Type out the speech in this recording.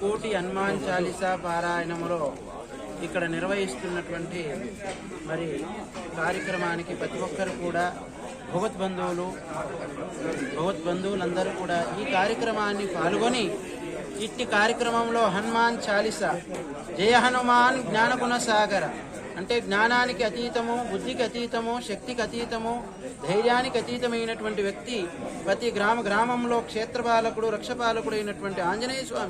కోటి హనుమాన్ చాలీసా పారాయణములో ఇక్కడ నిర్వహిస్తున్నటువంటి మరి కార్యక్రమానికి ప్రతి ఒక్కరు కూడా భగవత్ బంధువులు భగవత్ బంధువులందరూ కూడా ఈ కార్యక్రమాన్ని పాల్గొని ఇట్టి కార్యక్రమంలో హనుమాన్ చాలీస జయ హనుమాన్ జ్ఞానగుణ సాగర. అంటే జ్ఞానానికి అతీతము బుద్ధికి అతీతము శక్తికి అతీతము ధైర్యానికి అతీతమైనటువంటి వ్యక్తి ప్రతి గ్రామ గ్రామంలో క్షేత్రపాలకుడు రక్షపాలకుడు అయినటువంటి ఆంజనేయ స్వామి.